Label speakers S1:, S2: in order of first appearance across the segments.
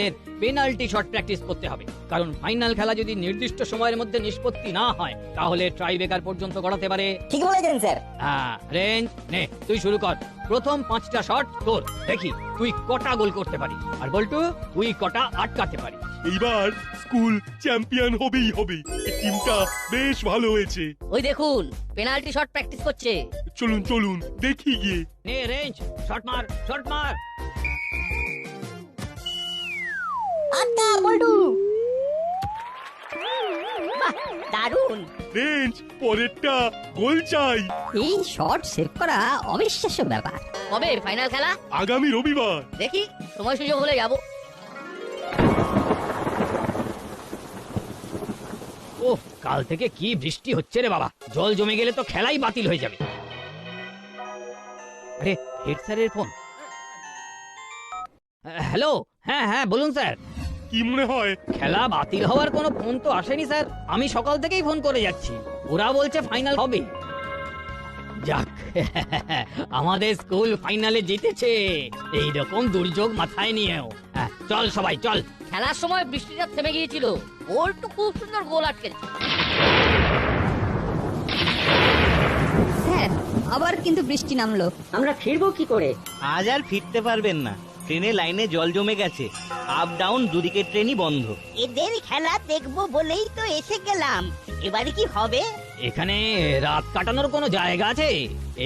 S1: আমাদের penalty shot practice করতে হবে। কারণ ফাইনাল খেলা যদি নির্দিষ্ট সময়ের মধ্যে নিষ্পত্তি না হয় তাহলে ট্রাইবেকার পর্যন্ত গড়াতে পারে।
S2: ঠিক বলেছেন স্যার।
S1: হ্যাঁ রেঞ্জ নে তুই শুরু কর। প্রথম পাঁচটা শট তোর। দেখি তুই কটা গোল করতে পারিস? আর বল্টু তুই কটা আটকাতে পারিস?
S3: এইবার স্কুল চ্যাম্পিয়ন হবেই হবে। এই টিমটা বেশ ভালো হয়েছে।
S4: ওই দেখুন পেনাল্টি শট প্র্যাকটিস করছে।
S3: চলুন চলুন দেখি গিয়ে।
S1: নে রেঞ্জ শট মার শট মার।
S2: আটটা বল্টু
S4: দারুণ।
S3: রেঞ্জ পরেরটা গোল চাই।
S5: এই শর্ট সেভ করা অবিশ্বাস্য ব্যাপার।
S4: কবে? ফাইনাল খেলা?
S3: আগামী রবিবার।
S4: দেখি সময় সুযোগ হলে যাব।
S1: ওহ কাল থেকে কি বৃষ্টি হচ্ছে রে বাবা। জল জমে গেলে তো খেলাই বাতিল হয়ে যাবে। আরে হেড স্যারের ফোন। হ্যালো হ্যাঁ হ্যাঁ বলুন স্যার।
S3: কি মনে হয়?
S1: খেলা বাতিল হওয়ার কোনো ফোন তো আসেনি স্যার। আমি সকাল থেকেই ফোন করে যাচ্ছি। ওরা বলছে ফাইনাল হবে। যাক আমাদের স্কুল ফাইনালে জিতেছে। এই রকম দুর্যোগ মাথায় নিয়েও। হ্যাঁ, চল সবাই চল।
S4: খেলার সময় বৃষ্টিটা থেমে গিয়েছিল। ওর তো খুব সুন্দর গোল আটকেছে।
S5: স্যার আবার কিন্তু বৃষ্টি নামলো।
S2: আমরা ফিরবো কি করে?
S6: আজ আর ফিরতে পারবেন না। ট্রেনে লাইনে জল জমে গেছে। আপ ডাউন দুদিকে ট্রেনই বন্ধ।
S7: এদের খেলা দেখব বলেই তো এসে গেলাম। এবারে কি হবে?
S1: এখানে রাত কাটানোর কোনো জায়গা আছে?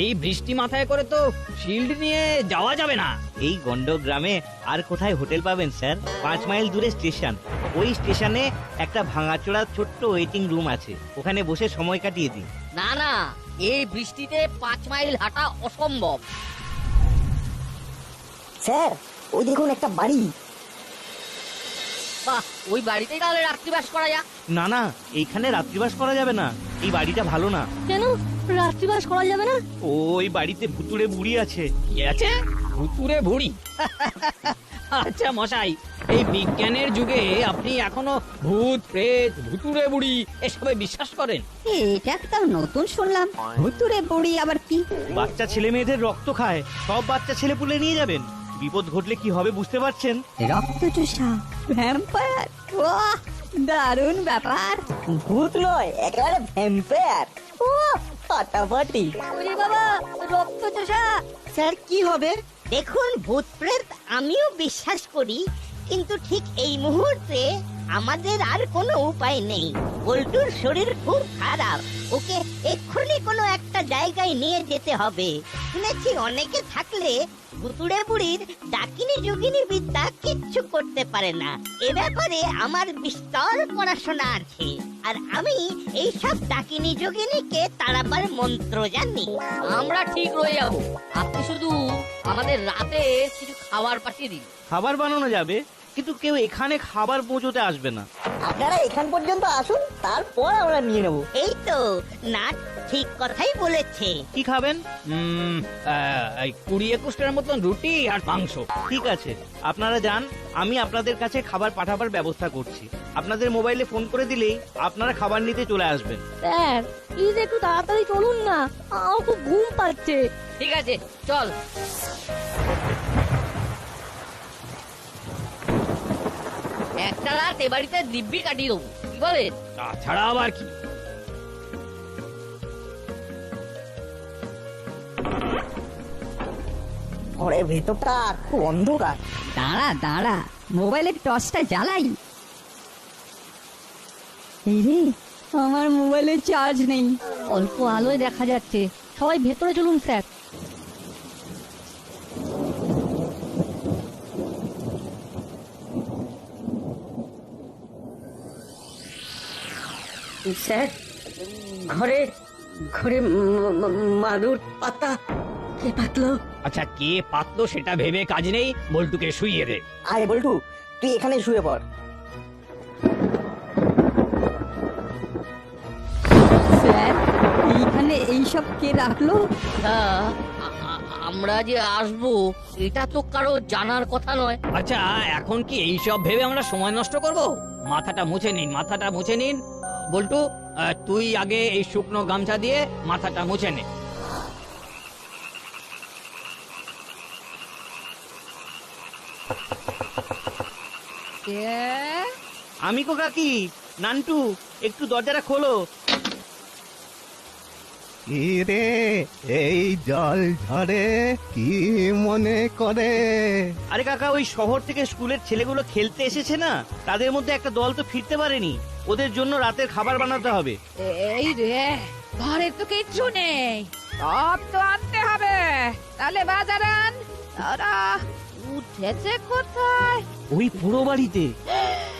S1: এই বৃষ্টি মাথায় করে তো শিল্ড নিয়ে যাওয়া যাবে না।
S6: এই গন্ড গ্রামে আর কোথায় হোটেল পাবেন স্যার? পাঁচ মাইল দূরে স্টেশন। ওই স্টেশনে একটা ভাঙাচোরা ছোট্ট ওয়েটিং রুম আছে। ওখানে বসে সময় কাটিয়ে দিন।
S4: না না এই বৃষ্টিতে পাঁচ মাইল হাঁটা অসম্ভব।
S2: স্যার ওই দেখুন একটা বাড়ি।
S4: বাহ ওই বাড়িতেই তাহলে রাত্রিবাস করা যাক।
S6: না না এইখানে রাত্রিবাস করা যাবে না। এই বাড়িটা ভালো না।
S4: কেন? রাত্রিবাস করা যাবে না?
S6: ওই বাড়িতে ভুতুড়ে বুড়ি আছে।
S1: কি আছে? ভুতুরে ভুড়ি আচ্ছা মশাই এই বিজ্ঞানের যুগে আপনি এখনও ভূত প্রেত ভুতুরে বুড়ি এসবে বিশ্বাস করেন?
S5: এটা একটা নতুন শুনলাম। ভুতুরে বুড়ি আবার কি?
S6: বাচ্চা ছেলে মেয়েদের রক্ত খায়। সব বাচ্চা ছেলে পুলে নিয়ে যাবেন। বিপদ ঘটলে কি হবে বুঝতে পারছেন?
S5: রক্তচুষা ভ্যাম্পায়ার বাহ দারুণ ব্যাপার।
S2: ভূত নয় একেবারে ভ্যাম্পায়ার ও ফাটাফাটি।
S4: ওরে বাবা রক্তচুষা।
S7: স্যার কি হবে? দেখুন ভূত প্রেত আমিও বিশ্বাস করি কিন্তু ঠিক এই মুহূর্তে আমাদের আর কোনো উপায় নেই। বল্টুর শরীর খুব খারাপ। ওকে এক্ষুনি কোনো একটা জায়গায় নিয়ে যেতে হবে। শুনেছি অনেকে থাকলে ভুতুড়ে বুড়ির ডাকিনী যোগিনী বিদ্যা কিচ্ছু করতে পারে না। এ ব্যাপারে আমার বিস্তর পড়াশোনা আছে। আর আমি এই সব ডাকিনী যোগিনীকে তাড়াবার মন্ত্র জানি।
S4: আমরা ঠিক রয়ে যাব। আপনি শুধু আমাদের রাতে কিছু খাবার পাঠিয়ে দিন।
S6: খাবার বানানো যাবে? কিন্তু কেউ এখানে খাবার পৌঁছতে আসবে না।
S2: আপনারা এখান পর্যন্ত আসুন তারপর আমরা নিয়ে নেব।
S7: এই তো না ঠিক কথাই বলেছে।
S6: কি খাবেন?
S1: উম, আহ, এই কুড়ি একুশটার মতন রুটি আর মাংস।
S6: ঠিক আছে আপনারা যান আমি আপনাদের কাছে খাবার পাঠাবার ব্যবস্থা করছি। আপনাদের মোবাইলে ফোন করে দিলেই আপনারা খাবার নিতে চলে আসবেন।
S8: স্যার প্লিজ একটু তাড়াতাড়ি চলুন না। আমার খুব ঘুম পাচ্ছে।
S4: ঠিক আছে চল। একটা রাত এ বাড়িতে দিব্যি কাটিয়ে দেবো কি বলেন
S1: তাছাড়া আবার কি?
S2: ঘরের ভেতরটা খুব অন্ধকার।
S5: দাঁড়া দাঁড়া মোবাইলের টর্চটা জ্বালাই। এই রে আমার মোবাইলে চার্জ নেই।
S8: অল্প আলোয় দেখা যাচ্ছে। সবাই ভেতরে চলুন স্যার।
S2: স্যার ঘরে ঘরে মাদুর পাতা। কে পাতলো?
S1: আচ্ছা কে পাতলো সেটা ভেবে কাজ নেই বল্টুকে শুইয়ে দে।
S2: আরে বল্টু তুই এখানে শুয়ে পড়।
S5: স্যার এইখানে এইসব কে রাখল?
S4: আমরা যে আসব এটা তো কারও জানার কথা নয়।
S1: আচ্ছা এখন কি এইসব ভেবে আমরা সময় নষ্ট করব? মাথাটা মুছে নিন মাথাটা মুছে নিন। বল্টু তুই আগে এই শুকনো গামছা দিয়ে মাথাটা মুছে নে।
S6: আমি কো? কাকি নান্টু একটু দরজাটা খোলো।
S9: কি রে? এই জল ঝরে কি মনে করে?
S6: আরে কাকা ওই শহর থেকে স্কুলের ছেলেগুলো খেলতে এসেছে না? তাদের মধ্যে একটা দল তো ফিরতে পারেনি। ওদের জন্য রাতের খাবার বানাতে হবে।
S10: এই রে ঘরে তো কিচ্ছু নেই। সব তো আনতে হবে। তাহলে বাজার আন। তারা উঠেছে কোথায়?
S6: ওই পুরো বাড়িতে।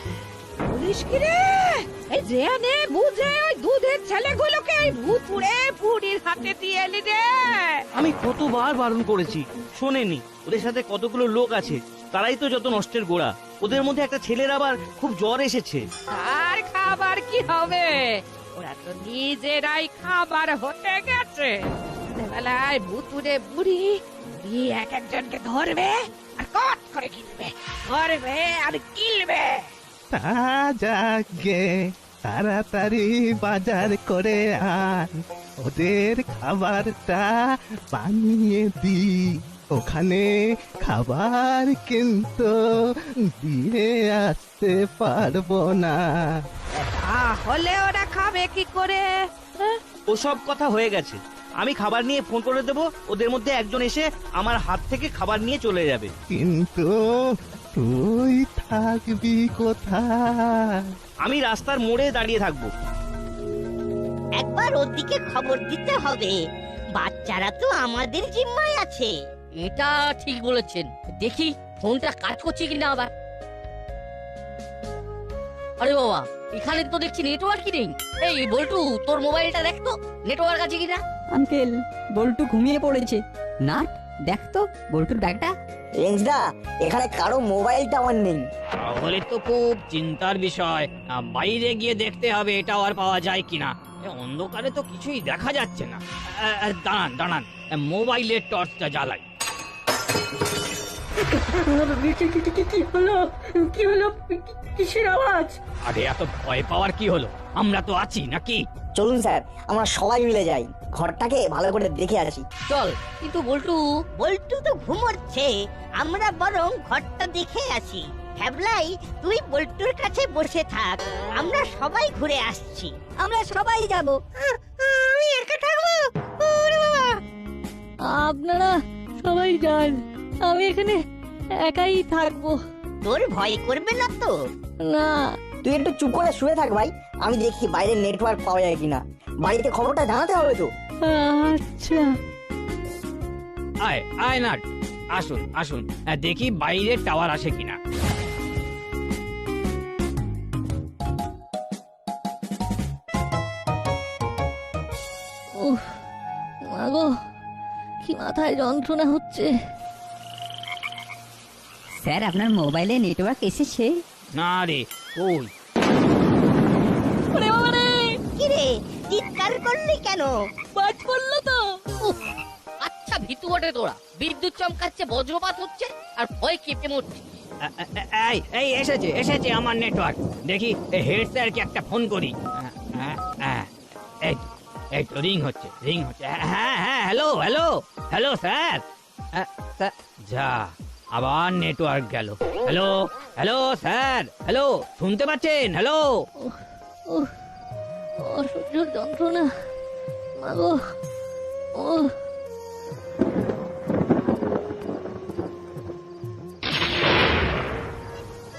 S10: পুলিশ কি রে? এই জেনে বুঝে ওই দুধের ছেলেগুলোকে ওই ভুতুড়ে বুড়ির হাতে দিয়ে এলি রে।
S6: আমি কতবার বারণ করেছি শোনেনি। ওদের সাথে কতগুলো লোক আছে তারাই তো যত নষ্টের গোড়া। ওদের মধ্যে একটা ছেলের আবার খুব জ্বর এসেছে।
S10: আর খাবার কি হবে? ওরা তো নিজেরাই খাবার হতে গেছে। বেলায় ভুতুরে বুড়ি বুড়ি এক একজনকে ধরবে আর কট করে কিনবে ধরবে আর কিনবে
S9: তা যাগে তাড়াতাড়ি বাজার করে আন। ওদের খাবারটা বানিয়ে দি। ওখানে খাবার কিন্তু দিয়ে আসতে পারব না।
S10: তাহলে ওরা খাবে কি করে? হ্যাঁ?
S6: ওসব কথা হয়ে গেছে। আমি খাবার নিয়ে ফোন করে দেব ওদের মধ্যে একজন এসে আমার হাত থেকে খাবার নিয়ে চলে যাবে।
S9: কিন্তু তুই থাকবি কোথায়?
S6: আমি রাস্তার মোড়ে দাঁড়িয়ে থাকব।
S7: একবার ওদিকে খবর দিতে হবে। বাচ্চারা তো আমাদের জিম্মায় আছে।
S4: এটা ঠিক বলেছেন। দেখি ফোনটা কাজ করছে কিনা আবার। আরে বাবা এখানে তো দেখছি নেটওয়ার্কই নেই। এই বল্টু তোর মোবাইলটা দেখ তো নেটওয়ার্ক আছে কিনা?
S5: আঙ্কেল বল্টু ঘুমিয়ে পড়েছে। নাট দেখ তো বল্টুর ব্যাগটা।
S2: রেঞ্জদা এখানে কারও মোবাইল টাওয়ার নেই।
S1: তাহলে তো খুব চিন্তার বিষয়। বাইরে গিয়ে দেখতে হবে এটা আর পাওয়া যায় কিনা। অন্ধকারে তো কিছুই দেখা যাচ্ছে না। দাঁড়ান দাঁড়ান। মোবাইলের টর্চটা জ্বালাই।
S8: কি হলো? কি হলো? কিসের আওয়াজ?
S1: আরে এত ভয় পাওয়ার কি হলো? আমরা তো আছি নাকি?
S2: চলুন স্যার আমরা সবাই মিলে যাই। ঘরটাকে ভালো করে দেখে আসি।
S4: চল। কিন্তু বল্টু
S7: বল্টু তো ঘুমোচ্ছে। আমরা বরং ঘরটা দেখে আসি। হ্যাবলাই তুই বল্টুর কাছে বসে থাক। আমরা সবাই ঘুরে আসছি।
S5: আমরা সবাই যাব।
S7: আমি একা থাকব? ওরে বাবা!
S8: আপনারা সবাই যান। আমি এখানে একাই থাকব।
S7: তোর ভয় করবে না তো?
S8: না।
S2: তুই একটু চুপ করে শুয়ে থাক ভাই। আমি দেখি বাইরে নেটওয়ার্ক পাওয়া যায় কিনা। বাড়িতে খবরটা জানাতে হবে তো।
S8: আচ্ছা।
S1: আয় আয় নাট। আসুন আসুন। আহ, দেখি বাইরে টাওয়ার আসে কিনা।
S8: উফ মাগো কি মাথায় যন্ত্রণা হচ্ছে।
S5: স্যার আপনার মোবাইলে নেটওয়ার্ক এসেছে?
S1: না রে ওই
S8: ওরে বাবা রে
S7: কিরে করলি কেন?
S8: বাজ পড়ল তো।
S4: উফ, আচ্ছা ভিতু বটে তোরা। বিদ্যুৎ চমকাচ্ছে বজ্রপাত হচ্ছে আর ভয় কেঁপে মরছি।
S1: আ, আ, আ, এই এই এসেছে এসেছে আমার নেটওয়ার্ক দেখি হেড স্যারকে একটা ফোন করি। আ, আ, আ, এই তো, এই তো রিং হচ্ছে রিং হচ্ছে। হ্যাঁ হ্যাঁ হ্যালো হ্যালো হ্যালো স্যার আ, স্যার যা আবার নেটওয়ার্ক গেল। হ্যালো হ্যালো স্যার হ্যালো শুনতে পাচ্ছেন? হ্যালো
S8: উফ অসহ্য যন্ত্রণা। মাগো ও।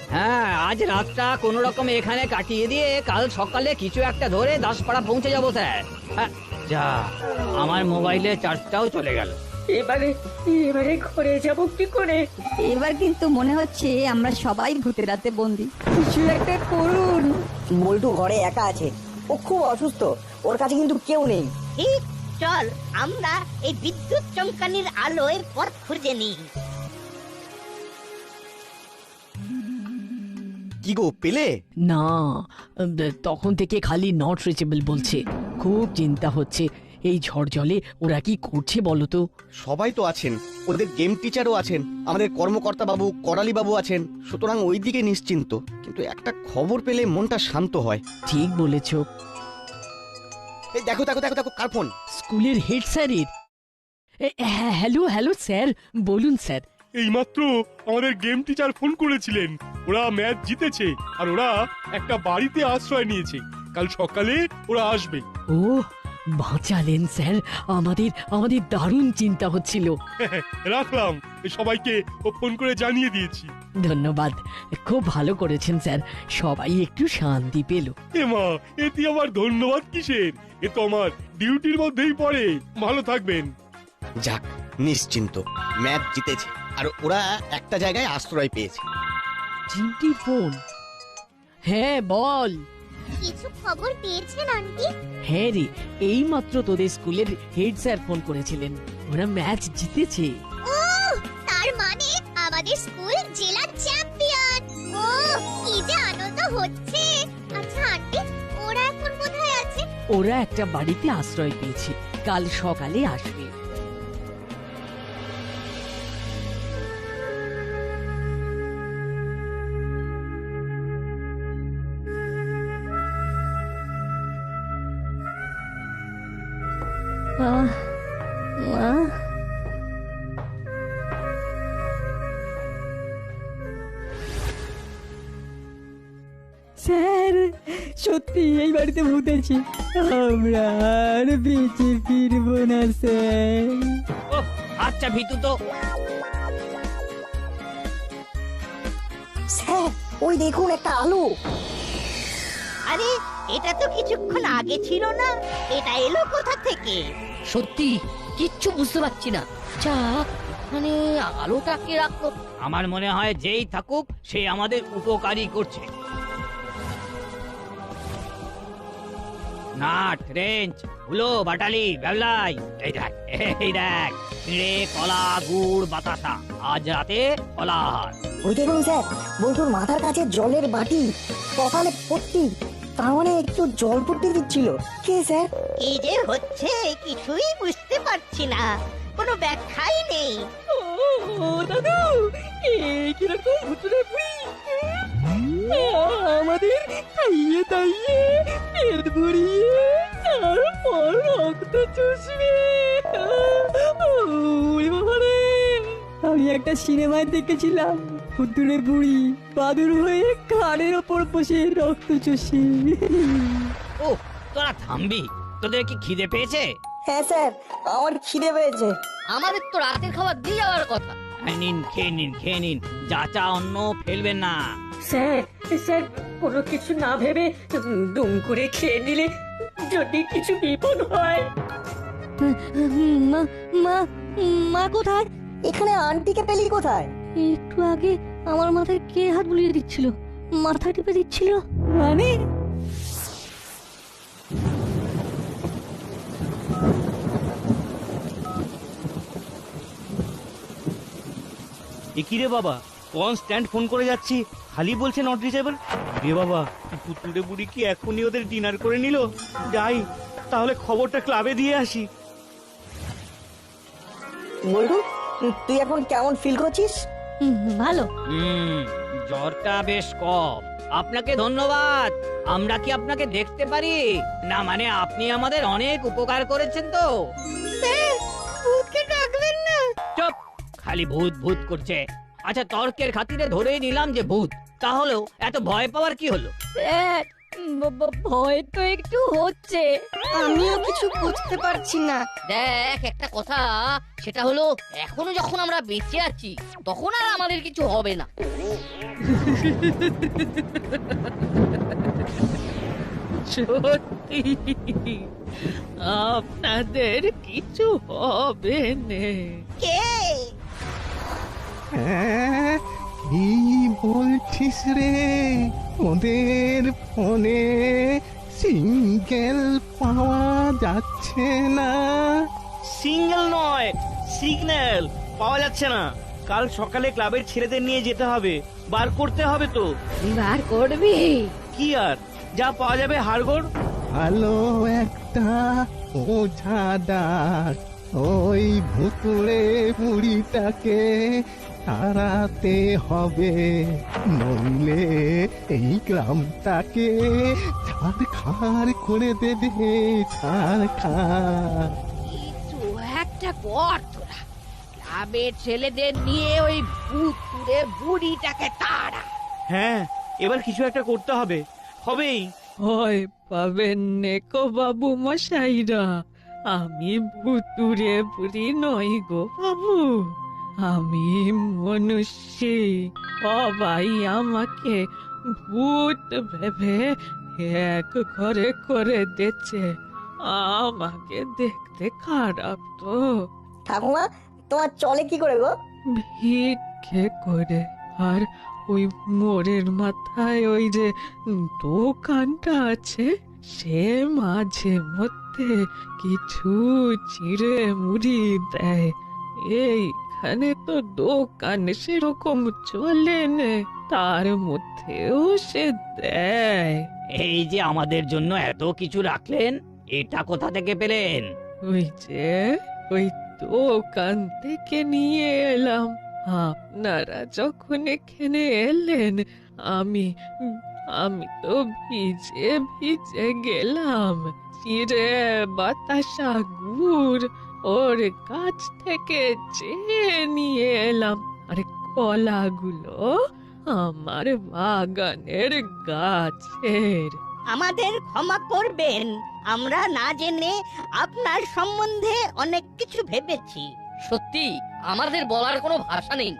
S1: হ্যাঁ আজ রাতটা কোনো রকমে এখানে কাটিয়ে দিয়ে কাল সকালে কিছু একটা ধরে দাসপাড়া পৌঁছে যাব স্যার। হ্যাঁ, যা আমার মোবাইলে চার্জটাও চলে গেল।
S8: এবারে এবারে ঘরে যাব কি করে?
S5: এবার কিন্তু মনে হচ্ছে আমরা সবাই ভূতের রাতে বন্দি। কিছু একটা করুন।
S2: বল্টু ঘরে একা আছে। ও খুব অসুস্থ। ওর কাছে কিন্তু কেউ নেই।
S7: ঠিক চল আমরা এই বিদ্যুৎ চমকানির আলোয় পথ খুঁজে নিই।
S11: কি গো পেলে?
S12: না তখন থেকে খালি নট রিচেবল বলছে। খুব চিন্তা হচ্ছে। এই ঝড় জলে ওরা কি করছে বলো তো?
S11: সবাই তো আছেন। ওদের গেম টিচারও আছেন। আমাদের কর্মকর্তা বাবু করালি বাবু আছেন। সুতরাং ওই দিকে নিশ্চিন্ত। কিন্তু একটা খবর পেলে মনটা শান্ত হয়।
S12: ঠিক বলেছ।
S11: এই দেখো দেখো দেখো দেখো কার ফোন
S12: স্কুলের হেড স্যারের এ, হ্যাঁ হ্যালো হ্যালো স্যার বলুন স্যার
S3: এইমাত্র আমাদের গেম টিচার ফোন করেছিলেন। ওরা ম্যাচ জিতেছে আর ওরা একটা বাড়িতে আশ্রয় নিয়েছে। কাল সকালে ওরা আসবে।
S12: ও বাঁচালেন স্যার। আমাদের আমাদের দারুণ চিন্তা হচ্ছিল।
S3: রাখলাম। সবাইকে ও ফোন করে জানিয়ে দিয়েছি।
S12: ধন্যবাদ। খুব ভালো করেছেন স্যার। সবাই একটু শান্তি পেল।
S3: এমা এতে আমার ধন্যবাদ কিসের? এ তো আমার ডিউটির মধ্যেই পড়ে। ভালো থাকবেন।
S11: যাক নিশ্চিন্ত। ম্যাচ জিতেছে। আর ওরা একটা জায়গায় আশ্রয় পেয়েছে।
S12: চিমটি ফোন হ্যাঁ বল।
S13: কিছু খবর পেয়েছেন আন্টি?
S12: হ্যাঁ রে এই মাত্র তোদের স্কুলের হেড স্যার ফোন করেছিলেন। ওরা ম্যাচ জিতেছে।
S13: ও তার মানে আমাদের স্কুল জেলা চ্যাম্পিয়ন। ও কি যে আনন্দ হচ্ছে। আচ্ছা আন্টি ওরা এখন কোথায় আছে?
S12: ওরা একটা বাড়িতে আশ্রয় পেয়েছে। কাল সকালে আসবে।
S5: আছে আমরা আর বেঁচে ফিরবো না স্যার।
S1: আচ্ছা ভিতু তো।
S2: স্যার ওই দেখুন একটা আলো।
S7: আরে এটা তো কিছুক্ষণ আগে ছিল না এটা এলো কোথা থেকে?
S4: সত্যি কিচ্ছু বুঝতে পারছি না। যা মানে আলোটা কে রাখল
S1: আমার মনে হয় যেই থাকুক সে আমাদের উপকারী করছে। নাট রেঞ্চ হুলো বাটালি ব্যাবলাই। এই দেখ এই দেখ চিড়ে কলা গুড় বাতাসা। আজ রাতে কলাহার
S2: ওই দেখুন স্যার? বল্টুর মাথার কাছে জলের বাটি কপালে পট্টি তার মানে একটু জল পট্টি দিচ্ছিল। কে স্যার?
S7: কি যে হচ্ছে কিছুই বুঝতে পারছি না। কোনো ব্যাখ্যাই নেই।
S5: ও দাদু এ কীরকম ভুতুরে বুড়ি আমাদের খাইয়ে দাইয়ে পেট ভরিয়ে একটা সিনেমায় দেখেছিলাম। ভুতুরে বুড়ি বাদুর হয়ে কানের ওপর বসে রক্ত চষে।
S1: ও তোরা থামবি? তোদের কি খিদে পেয়েছে?
S2: হ্যাঁ স্যার আমার খিদে পেয়েছে।
S4: আমাদের তো রাতের খাবার দিয়ে যাওয়ার কথা।
S1: নিন খেয়ে নিন খেয়ে নিন। যা চা অন্য ফেলবেন না।
S5: স্যার স্যার কোনো কিছু না ভেবে দুম করে খেয়ে নিলে যদি কিছু বিপদ হয়।
S8: মা মা মা কোথায়?
S2: এখানে আন্টিকে পেলি কোথায়?
S8: একটু আগে আমার মাথায় কে হাত বুলিয়ে দিচ্ছিল? মাথা টিপে দিচ্ছিল?
S5: মানে
S6: এ কি রে বাবা? কনস্ট্যান্ট ফোন করে যাচ্ছি? খালি বলছে নট রিচেবল? রে বাবা পুতুলে বুড়ি কি এখনই ওদের ডিনার করে নিল? যাই তাহলে খবরটা ক্লাবে দিয়ে আসি।
S2: বল্টু তুই এখন কেমন ফিল করছিস?
S8: হুম, ভালো।
S1: হুম জ্বরটা বেশ কম। আপনাকে ধন্যবাদ। আমরা কি আপনাকে দেখতে পারি? না মানে আপনি আমাদের অনেক উপকার করেছেন তো।
S7: ভূতকে ডাকবেন না।
S1: চুপ! খালি ভূত ভূত করছে। আচ্ছা তর্কের খাতিরে ধরেই নিলাম যে ভূত। তাহলেও এত ভয় পাওয়ার কি হলো?
S8: স্যার ভয় তো একটু হচ্ছে।
S13: আমিও কিছু বুঝতে পারছি না।
S4: দেখ একটা কথা সেটা হলো এখনও যখন আমরা বেঁচে আছি তখন আর আমাদের কিছু হবে না।
S12: সত্যি আপনাদের কিছু হবে না।
S7: কে?
S9: হ্যাঁ কি বলছিস রে? ওদের ফোনে সিঙ্গেল পাওয়া যাচ্ছে না।
S6: সিঙ্গেল নয় সিগন্যাল পাওয়া যাচ্ছে না। কাল সকালে ক্লাবের ছেলেদের নিয়ে যেতে হবে। বার করতে হবে তো।
S8: বার করবি?
S6: কি আর? যা পাওয়া যাবে হাড়গোড়।
S9: ভালো একটা ওঝা ডাক। ওই ভুতুড়ে বুড়িটাকে তাড়াতে হবে নইলে এই গ্রামটাকে ছাড় খাড় করে দেবে ছাড় খাড়
S10: কিছু একটা কর তোরা ক্লাবের ছেলেদের নিয়ে ওই ভুতুরে বুড়িটাকে তাড়া।
S6: হ্যাঁ এবার কিছু একটা করতে হবে হবেই।
S14: ভয় পাবেন নেকো বাবু মশাইরা। আমি ভুতুরে বুড়ি নই গো বাবু। আমি মনুষ্যি। সবাই আমাকে ভূত ভেবে এক ঘরে করে দিচ্ছে। আমাকে দেখতে খারাপ তো।
S2: ঠাকুমা তোমার চলে কি করে গো?
S14: ভিক্ষে করে। আর ওই মোড়ের মাথায় ওই যে দোকানটা আছে সে মাঝে মধ্যে কিছু চিড়ে মুড়ি দেয়। এইখানে তো দোকান সেরকম চলে নে তার মধ্যেও সে দেয়।
S1: এই যে আমাদের জন্য এত কিছু রাখলেন এটা কোথা থেকে পেলেন?
S14: ওই যে ওই দোকান থেকে নিয়ে এলাম। আপনারা যখন এখানে এলেন, আমি আমি তো ভিজে ভিজে গেলাম। চিড়ে বাতাসা গুড়, ওর কাছ থেকে চেয়ে নিয়ে এলাম। আরে কলাগুলো আমার বাগানের গাছের।
S7: আমাদের ক্ষমা করবেন, আমরা না জেনে আপনার সম্বন্ধে অনেক কিছু ভেবেছি।
S4: সত্যি আমাদের বলার কোনো ভাষা নেই।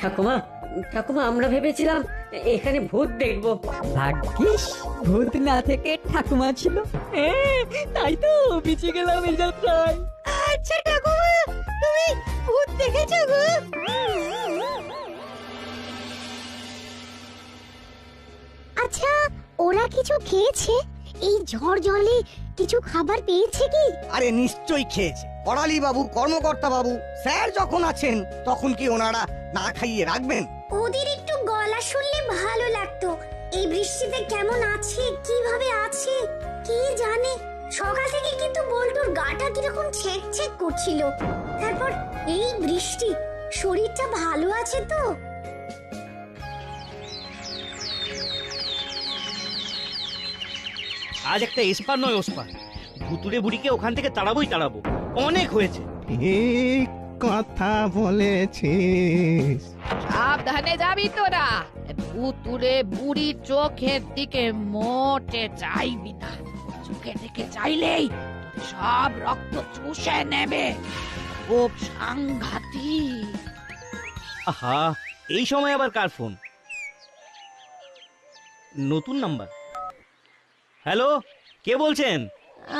S15: ঠাকুমা ঠাকুমা আমরা ভেবেছিলাম এখানে ভূত দেখব।
S14: ভাগ্যিস ভূত না থেকে ঠাকুমা ছিল। এ, তাই তো পিছিয়ে গেলাম এই যাত্রায়।
S7: আচ্ছা ঠাকুমা তুমি ভূত দেখেছ গো।
S13: আচ্ছা ওরা কিছু খেয়েছে? এই ঝড় জলে কিছু খাবার পেয়েছে কি?
S11: আরে নিশ্চয়ই খেয়েছে। করালি বাবু কর্মকর্তা বাবু স্যার যখন আছেন তখন কি ওনারা না খাইয়ে রাখবেন?
S13: ওদের একটু গলা শুনলে ভালো লাগতো। এই বৃষ্টিতে কেমন আছে কীভাবে আছে কে জানে? সকাল থেকে কিন্তু বল্টুর গাটা কীরকম ছেক ছেক করছিল। তারপর এই বৃষ্টি শরীরটা ভালো আছে তো?
S6: আজ একটা এসপার নয় ওসপার। ভুতুরে বুড়িকে ওখান থেকে তাড়াবোই তাড়াবো। অনেক হয়েছে।
S9: ঠিক কথা বলেছিস।
S10: সাবধানে যাবি তোরা। ভুতুরে বুড়ি চোখের দিকে মোটে চাইবি না। চোখের দিকে চাইলেই সব রক্ত চুষে নেবে। খুব সাংঘাতিক।
S6: আহা এই সময় আবার কার ফোন? নতুন নাম্বার। হ্যালো কে বলছেন?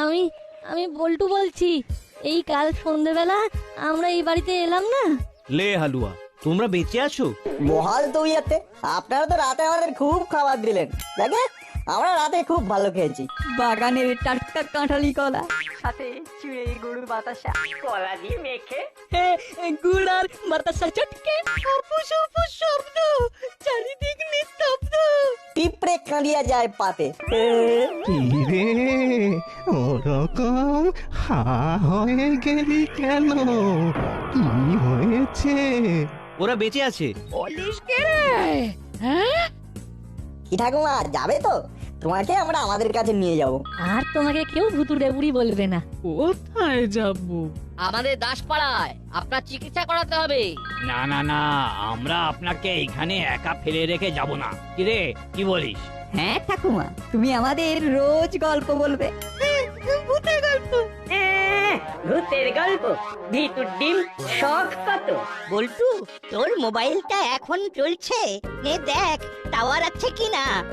S8: আমি আমি বল্টু বলছি। এই কাল সন্ধেবেলা আমরা এই বাড়িতে এলাম না?
S6: লে হালুয়া তোমরা বেঁচে আছো?
S2: মহাল তো ইয়াতে আপনারা তো রাতে আমাদের খুব খাবার দিলেন। দেখে আমরা রাতে খুব ভালো খেয়েছি।
S14: বাগানের টাটকা কাঁঠালি কলা
S2: সাথে চিড়ে গরুর বাতাসা। কলা দিয়ে মেখে
S14: গুড় আর বাতাসা চটকে। অপুস অপুস শব্দ চারিদিক নিস্তব্ধ।
S2: পিঁপড়ে কাঁদিয়া যায় পাতে।
S9: রে ওরকম হা হয়ে গেলি কেন? কি হয়েছে?
S6: ওরা বেঁচে আছে।
S10: বলিস কে রে? হ্যাঁ?
S2: কি ঠাকুমা যাবে তো? তোমাকে আমরা আমাদের কাছে নিয়ে যাব।
S8: আর তোমাকে কেউ ভুতুরে বুড়ি বলবে না।
S14: কোথায় যাব?
S4: আমাদের দাসপাড়ায় আপনার চিকিৎসা করাতে হবে।
S1: না না না আমরা আপনাকে এখানে একা ফেলে রেখে যাব না। কিরে কি বলিস?
S14: হ্যাঁ ঠাকুমা তুমি আমাদের রোজ গল্প বলবে।
S2: ভূতের গল্প। ভূতের গল্প। ভিতুর ডিম শখ কত?
S7: বল্টু তোর মোবাইলটা এখন চলছে। নে দেখ টাওয়ার আছে কিনা?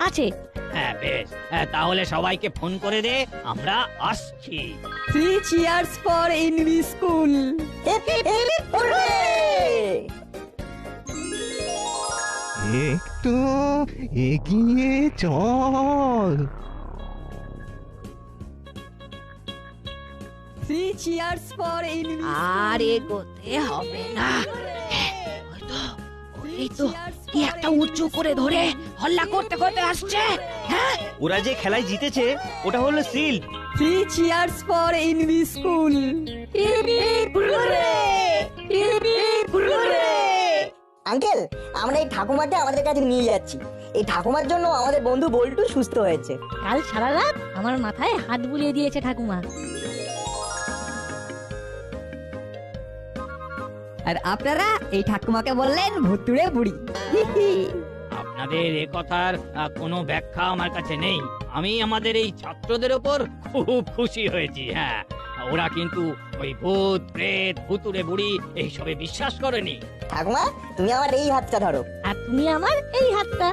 S8: আছে।
S1: হ্যাঁ বেশ। হ্যাঁ, তাহলে সবাইকে ফোন করে দে আমরা আসছি।
S14: থ্রি চিয়ার্স ফর ইনভি স্কুল
S9: একটু এগিয়ে চল।
S14: চিয়ার্স ফর ইনভি
S10: আর এগোতে হবে না। ওই তো ওই তো কি একটা উঁচু করে ধরে হল্লা করতে করতে আসছে হ্যাঁ
S6: ওরা যে খেলায় জিতেছে ওটা হলো seal.
S14: Three cheers for school
S2: uncle আমরা এই ঠাকুমাকে আমাদের কাছে নিয়ে যাচ্ছি। এই ঠাকুমার জন্য আমাদের বন্ধু বল্টু সুস্থ হয়েছে।
S8: কাল সারা রাত আমার মাথায় হাত বুলিয়ে দিয়েছে ঠাকুমা।
S5: আর আপনারা এই ঠাকুমাকে বললেন ভুতুড়ে বুড়ি।
S1: আপনাদের এ কথার আহ, কোনো ব্যাখ্যা আমার কাছে নেই। আমি আমাদের এই ছাত্রদের ওপর খুব খুশি হয়েছি হ্যাঁ। ওরা কিন্তু ওই ভূত প্রেত ভুতুরে বুড়ি এইসবে বিশ্বাস করেনি।
S2: ঠাকুমা তুমি আমার এই হাতটা ধরো।
S8: আর তুমি আমার এই হাতটা।